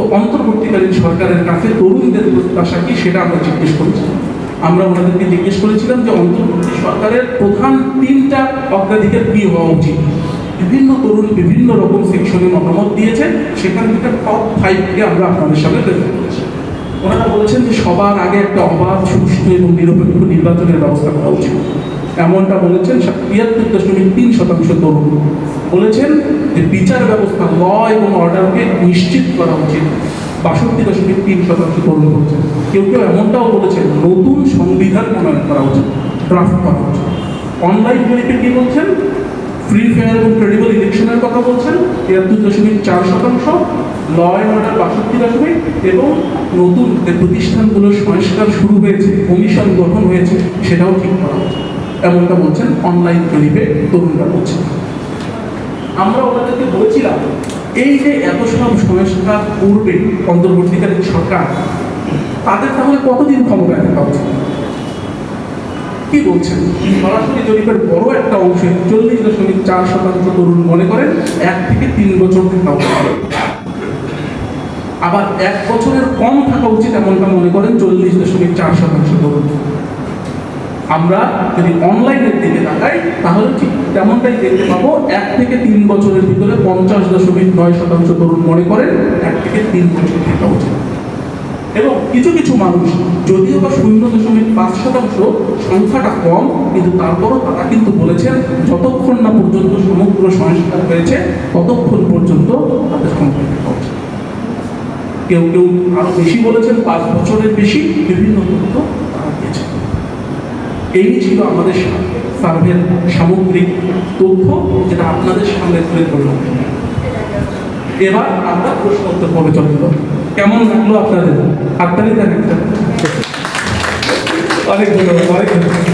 তো অন্তর্বর্তীকালীন সরকারের কাছে তরুণদের প্রত্যাশা কি সেটা আমরা জিজ্ঞেস করেছি। আমরা ওনাদেরকে জিজ্ঞেস করেছিলাম যে অন্তর্বর্তী সরকারের প্রধান তিনটা অগ্রাধিকার কি হওয়া উচিত? বিভিন্ন তরুণ বিভিন্ন রকম সেকশনে মতামত দিয়েছে, সেখান থেকে টপ ফাইভকে আমরা আপনাদের সামনে দেখতে ওনারা বলেছেন যে সবার আগে একটা অবাধ, সুষ্ঠু এবং নিরপেক্ষ নির্বাচনের ব্যবস্থা করা উচিত। এমনটা বলেছেন তিয়াত্তর দশমিক তিন শতাংশ তরুণ। বলেছেন যে বিচার ব্যবস্থা, ল এবং অর্ডারকে নিশ্চিত করা উচিত। বাষট্টি দশমিক তিন শতাংশ তরুণ বলছেন। কেউ কেউ এমনটাও বলেছেন, নতুন সংবিধান প্রণয়ন করা উচিত ড্রাফট করা উচিত। অনলাইন ভেরিফে কি বলছেন? ফ্রি ফেয়ার এবং ক্রেডিবল ইলেকশনের কথা বলছেন, তিয়াত্তর দশমিক চার শতাংশ ল অ্যান্ড অর্ডার বাষট্টি দশমিক এবং নতুন যে প্রতিষ্ঠানগুলোর সংস্কার শুরু হয়েছে, কমিশন গঠন হয়েছে, সেটাও ঠিক করা হচ্ছে। এমনটা বলছেন অনলাইন জরিপে তরুণরা বলছেন। আমরা ওনাদেরকে বলেছিলাম, এই যে এত সব সংস্কার করবে অন্তর্বর্তীকালীন সরকার, তাদের তাহলে কতদিন ক্ষমতায় থাকা উচিত? কি বলছেন? সরাসরি জরিপের বড় একটা অংশে চল্লিশ দশমিক চার শতাংশ তরুণ মনে করেন, এক থেকে তিন বছর থাকা উচিত আবার এক বছরের কম থাকা উচিত এমনটা মনে করেন, চল্লিশ দশমিক চার শতাংশ তরুণ। আমরা যদি অনলাইনের দিকে তাকাই, তাহলে ঠিক তেমনটাই দেখতে পাবো, এক থেকে তিন বছরের ভিতরে পঞ্চাশ দশমিক নয় শতাংশ তরুণ মনে করেন, এক থেকে তিন বছর থাকা উচিত কিছু কিছু মানুষ যদিও বা শূন্য দশমিক পাঁচ শতাংশ সংখ্যাটা কম, কিন্তু তারপরও তারা কিন্তু বলেছেন যতক্ষণ না পর্যন্ত সমগ্র সংস্কার হয়েছে, ততক্ষণ পর্যন্ত তাদের থাকা কেউ কেউ আরও বেশি বলেছেন, পাঁচ বছরের বেশি, বিভিন্ন তথ্য তারা এই ছিল আমাদের সার্ভের সামগ্রিক তথ্য, যেটা আপনাদের সামনে তুলে ধরলাম। এবার আমরা প্রশ্ন উত্তর পর্বে চলে কেমন লাগল আপনাদের? হাততালি দেন অনেক ধন্যবাদ অনেক ধন্যবাদ।